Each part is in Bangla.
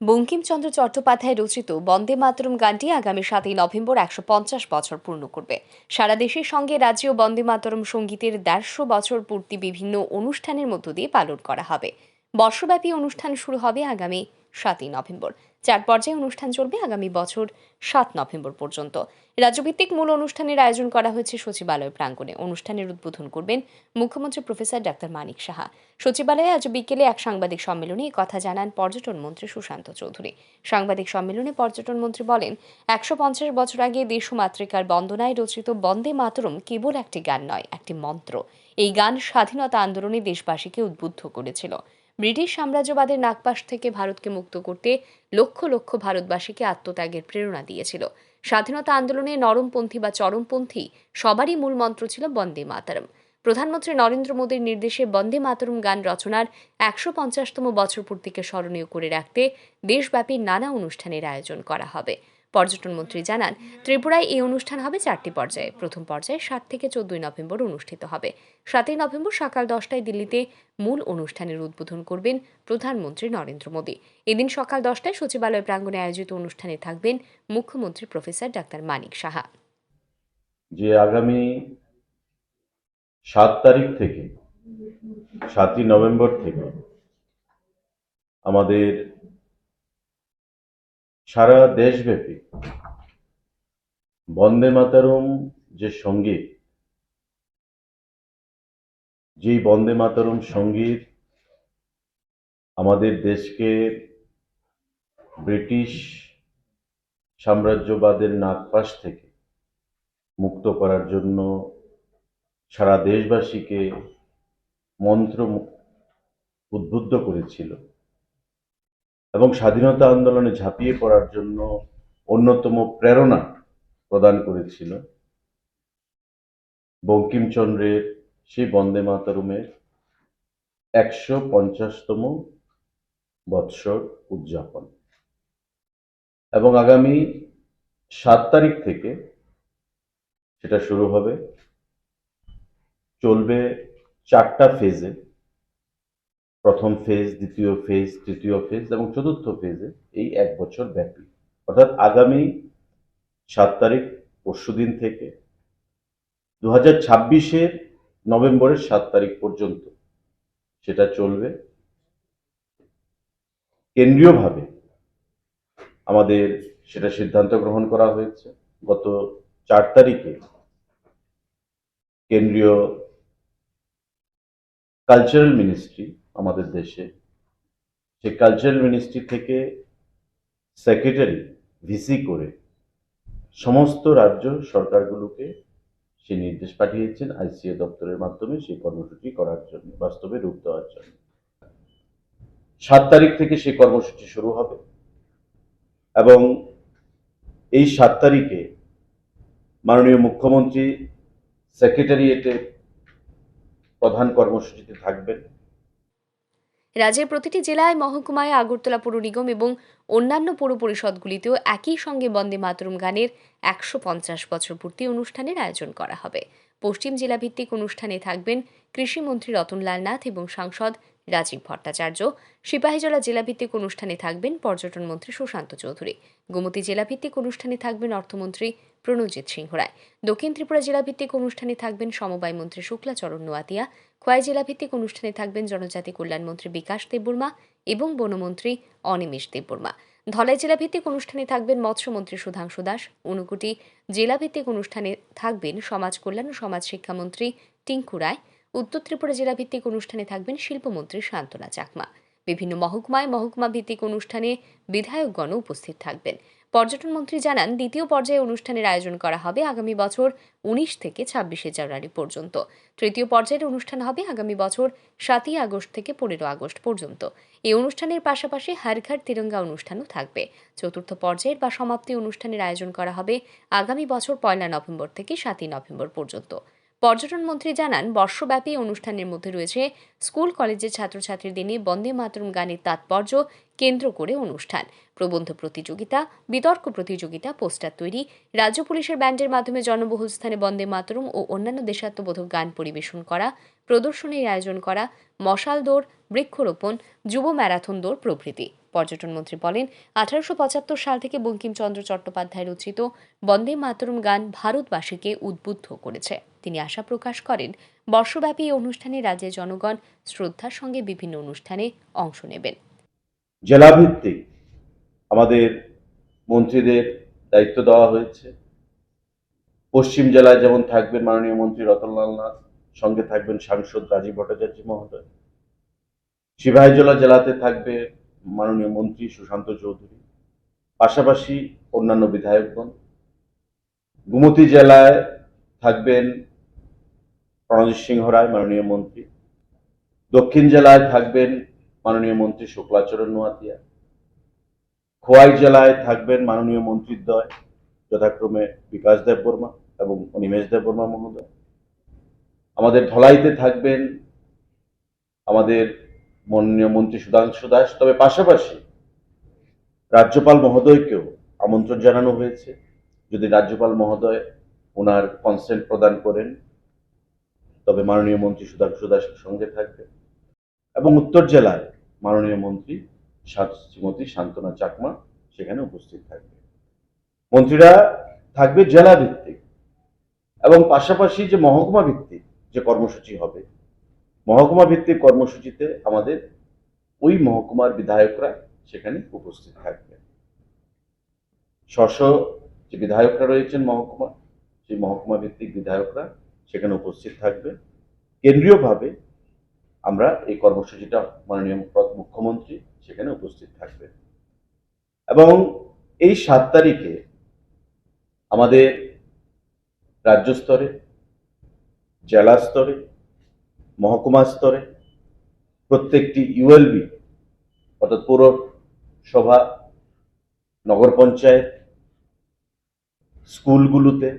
বঙ্কিমচন্দ্র চট্টোপাধ্যায় রচিত বন্দে মাতরম গানটি আগামী সাতই নভেম্বর একশো পঞ্চাশ বছর পূর্ণ করবে। সারা দেশের সঙ্গে রাজ্যেও বন্দে মাতরম সঙ্গীতের দেড়শো বছর পূর্তি বিভিন্ন অনুষ্ঠানের মধ্য দিয়ে পালন করা হবে। বর্ষব্যাপী অনুষ্ঠান শুরু হবে আগামী সাতই নভেম্বর। চার পর্যায়ে অনুষ্ঠান চলবে আগামী বছর সাত নভেম্বর পর্যন্ত। রাজ্যভিত্তিক মূল অনুষ্ঠানের আয়োজন করা হয়েছে সচিবালয় প্রাঙ্গণে। অনুষ্ঠানের উদ্বোধন করবেন মুখ্যমন্ত্রী প্রফেসর ডাক্তার মানিক সাহা। সচিবালয়ে আজ বিকেলে এক সাংবাদিক সম্মেলনে কথা জানান পর্যটন মন্ত্রী সুশান্ত চৌধুরী। সাংবাদিক সম্মেলনে পর্যটন মন্ত্রী বলেন, একশো পঞ্চাশ বছর আগে দেশমাতৃকার বন্দনায় রচিত বন্দে মাতরম কেবল একটি গান নয়, একটি মন্ত্র। এই গান স্বাধীনতা আন্দোলনে দেশবাসীকে উদ্বুদ্ধ করেছিল। ব্রিটিশ সাম্রাজ্যবাদের নাগপাশ থেকে ভারতকে মুক্ত করতে লক্ষ লক্ষ ভারতবাসীকে আত্মত্যাগের প্রেরণা দিয়েছিল। স্বাধীনতা আন্দোলনে নরমপন্থী বা চরমপন্থী সবারই মূল মন্ত্র ছিল বন্দে মাতারম। প্রধানমন্ত্রী নরেন্দ্র মোদীর নির্দেশে বন্দে মাতরম গান রচনার একশো পঞ্চাশতম বছর পূর্তিকে স্মরণীয় করে রাখতে দেশব্যাপী নানা অনুষ্ঠানের আয়োজন করা হবে। পর্যটন মন্ত্রী জানান, ত্রিপুরায় এই অনুষ্ঠান হবে চারটি পর্যায়ে। প্রথম পর্যায়ে সাত থেকে চোদ্দই নভেম্বর অনুষ্ঠিত হবে। সাতই নভেম্বর সকাল দশটায় দিল্লিতে মূল অনুষ্ঠানের উদ্বোধন করবেন প্রধানমন্ত্রী নরেন্দ্র মোদী। এদিন সকাল দশটায় সচিবালয় প্রাঙ্গণে আয়োজিত অনুষ্ঠানে থাকবেন মুখ্যমন্ত্রী প্রফেসর ডাক্তার মানিক সাহা। যে আগামী সাত তারিখ থেকে, সাতই নভেম্বর থেকে আমাদের সারা দেশব্যাপী। বন্দে মাতারম যে সংগীত, যেই বন্দে মাতারম সংগীত আমাদের দেশকে ব্রিটিশ সাম্রাজ্যবাদের নাগপাশ থেকে মুক্ত করার জন্য সারা দেশবাসীকে মন্ত্র উদ্বুদ্ধ করেছিল। এবং স্বাধীনতা আন্দোলনে ঝাঁপিয়ে পড়ার জন্য অন্যতম প্রেরণা প্রদান করেছিল বঙ্কিমচন্দ্রের সেই বন্দে মাতরমের একশো পঞ্চাশতম বৎসর উদযাপন। এবং আগামী সাত তারিখ থেকে সেটা শুরু হবে। চলবে চারটা ফেজে প্রথম ফেজ দ্বিতীয় ফেজ তৃতীয় ফেজ এবং চতুর্থ ফেজে এই এক বছর ব্যাপী। অর্থাৎ আগামী সাত তারিখ পরশুদিন থেকে দু হাজার ছাব্বিশের নভেম্বরের সাত তারিখ পর্যন্ত সেটা চলবে। কেন্দ্রীয়ভাবে আমাদের সেটা সিদ্ধান্ত গ্রহণ করা হয়েছে। গত চার তারিখে কেন্দ্রীয় কালচারাল মিনিস্ট্রি আমাদের দেশে। সেই কালচারাল মিনিস্ট্রি থেকে সেক্রেটারি ভিসি করে সমস্ত রাজ্য সরকারগুলোকে সে নির্দেশ পাঠিয়েছেন আইসিএ দপ্তরের মাধ্যমে সেই কর্মসূচি করার জন্য, বাস্তবে রূপ দেওয়ার জন্য। সাত তারিখ থেকে সেই কর্মসূচি শুরু হবে এবং এই সাত তারিখে মাননীয় মুখ্যমন্ত্রী সেক্রেটারিয়েটে প্রধান কর্মসূচিতে থাকবেন। রাজ্যের প্রতিটি জেলায় মহকুমায় আগরতলা পৌর নিগম এবং অন্যান্য পৌর পরিষদগুলিতেও একই সঙ্গে বন্দে মাতরম গানের একশো পঞ্চাশ বছর পূর্তি অনুষ্ঠানের আয়োজন করা হবে। পশ্চিম জেলাভিত্তিক অনুষ্ঠানে থাকবেন কৃষিমন্ত্রী রতনলাল নাথ এবং সাংসদ রাজীব ভট্টাচার্য, সিপাহীজলা জেলাভিত্তিক অনুষ্ঠানে থাকবেন পর্যটন মন্ত্রী সুশান্ত চৌধুরী। গোমতী জেলাভিত্তিক অনুষ্ঠানে থাকবেন অর্থমন্ত্রী প্রণজিৎ সিংহ রায় দক্ষিণ ত্রিপুরা জেলাভিত্তিক অনুষ্ঠানে থাকবেন সমবায় মন্ত্রী শুক্লাচরণ নোয়াতিয়া। খোয়াই জেলাভিত্তিক অনুষ্ঠানে থাকবেন জনজাতি কল্যাণ মন্ত্রী বিকাশ দেববর্মা এবং বনমন্ত্রী অনিমেষ দেববর্মা। ধলাই জেলাভিত্তিক অনুষ্ঠানে থাকবেন মৎস্যমন্ত্রী সুধাংশু দাস। ঊনকোটি জেলাভিত্তিক অনুষ্ঠানে থাকবেন সমাজ কল্যাণ ও সমাজ শিক্ষামন্ত্রী টিঙ্কু রায়। উত্তর ত্রিপুরা জেলাভিত্তিক অনুষ্ঠানে থাকবেন শিল্পমন্ত্রী শান্তনা চাকমা। বিভিন্ন মহকুমায় মহকুমা ভিত্তিক অনুষ্ঠানে বিধায়কগণ উপস্থিত থাকবেন। পর্যটন মন্ত্রী জানান, দ্বিতীয় পর্যায়ে অনুষ্ঠানের আয়োজন করা হবে আগামী বছর উনিশ থেকে ছাব্বিশে জানুয়ারি পর্যন্ত। তৃতীয় পর্যায়ের অনুষ্ঠান হবে আগামী বছর সাতই আগস্ট থেকে পনেরো আগস্ট পর্যন্ত। এই অনুষ্ঠানের পাশাপাশি হার ঘর তিরঙ্গা অনুষ্ঠানও থাকবে। চতুর্থ পর্যায়ের বা সমাপ্তি অনুষ্ঠানের আয়োজন করা হবে আগামী বছর পয়লা নভেম্বর থেকে সাতই নভেম্বর পর্যন্ত। পর্যটন মন্ত্রী জানান, বর্ষব্যাপী অনুষ্ঠানের মধ্যে রয়েছে স্কুল, কলেজের ছাত্রছাত্রীদের নিয়ে বন্দে মাতরম গানের তাৎপর্য কেন্দ্র করে অনুষ্ঠান। প্রবন্ধ প্রতিযোগিতা, বিতর্ক প্রতিযোগিতা, পোস্টার তৈরি, রাজ্য পুলিশের ব্যান্ডের মাধ্যমে জনবহুল স্থানে বন্দে মাতরম ও অন্যান্য দেশাত্মবোধক গান পরিবেশন করা, প্রদর্শনীর আয়োজন করা, মশাল দৌড়, বৃক্ষরোপণ, যুব ম্যারাথন দৌড় প্রভৃতি। পর্যটন মন্ত্রী বলেন, আঠারোশো পঁচাত্তর সাল থেকে বঙ্কিমচন্দ্র চট্টোপাধ্যায় রচিত বন্দে মাতরম গান ভারতবাসীকে উদ্বুদ্ধ করেছে। তিনি আশা প্রকাশ করেন। বর্ষব্যাপী এই অনুষ্ঠানে রাজ্যের জনগণ শ্রদ্ধার সঙ্গে বিভিন্ন অনুষ্ঠানে অংশ নেবেন। জেলাভিত্তিক আমাদের মন্ত্রীদের দায়িত্ব দেওয়া হয়েছে। পশ্চিম জেলায় যেমন থাকবেন মাননীয় মন্ত্রী রতনলাল নাথ, সঙ্গে থাকবেন সাংসদ রাজীব ভট্টাচার্য মহোদয়। সিপাহীজলা জেলাতে থাকবে মাননীয় মন্ত্রী সুশান্ত চৌধুরী। পাশাপাশি অন্যান্য বিধায়কগণ। গুমতি জেলায় থাকবেন প্রণজিৎ সিংহ রায় মাননীয় মন্ত্রী। দক্ষিণ জেলায় থাকবেন মাননীয় মন্ত্রী শুক্লাচরণ নোয়াতিয়া। খোয়াই জেলায় থাকবেন মাননীয় মন্ত্রীদ্বয় যথাক্রমে বিকাশ দেব বর্মা এবং অনিমেষ দেব বর্মা মহোদয়। আমাদের ধলাইতে থাকবেন আমাদের মাননীয় মন্ত্রী সুধাংশু দাস। তবে পাশাপাশি রাজ্যপাল মহোদয়কেও আমন্ত্রণ জানানো হয়েছে। যদি রাজ্যপাল মহোদয় ওনার কনসেন্ট প্রদান করেন তবে মাননীয় মন্ত্রী সুধাংশু দাস সঙ্গে থাকবে। এবং উত্তর জেলায় মাননীয় মন্ত্রী শ্রীমতী শান্তনা চাকমা সেখানে উপস্থিত থাকবে। মন্ত্রীরা থাকবে জেলা ভিত্তিক এবং পাশাপাশি যে মহকুমা ভিত্তিক যে কর্মসূচি হবে মহকুমা ভিত্তিক কর্মসূচিতে আমাদের ওই মহকুমার বিধায়করা সেখানে উপস্থিত থাকবে। স্ব যে বিধায়করা রয়েছেন মহকুমা, সেই মহকুমা ভিত্তিক বিধায়করা সেখানে উপস্থিত থাকবে। কেন্দ্রীয়ভাবে আমরা এই কর্মসূচিটা মাননীয় মুখ্যমন্ত্রী সেখানে উপস্থিত থাকবে। এবং এই সাত তারিখে আমাদের রাজ্য স্তরে, জেলা স্তরে, মহকুমা স্তরে প্রত্যেকটি ইউএলবি অর্থাৎ পৌরসভা, নগর পঞ্চায়েত, স্কুলগুলোতে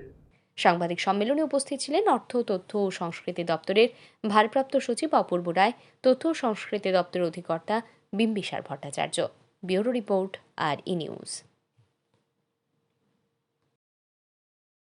সাংবাদিক সম্মেলনে উপস্থিত ছিলেন অর্থ, তথ্য ও সংস্কৃতি দপ্তরের ভারপ্রাপ্ত সচিব অপূর্ব রায়, তথ্য ও সংস্কৃতি দপ্তরের অধিকর্তা Bimbisar Bhattacharya. Bureau report, R E news.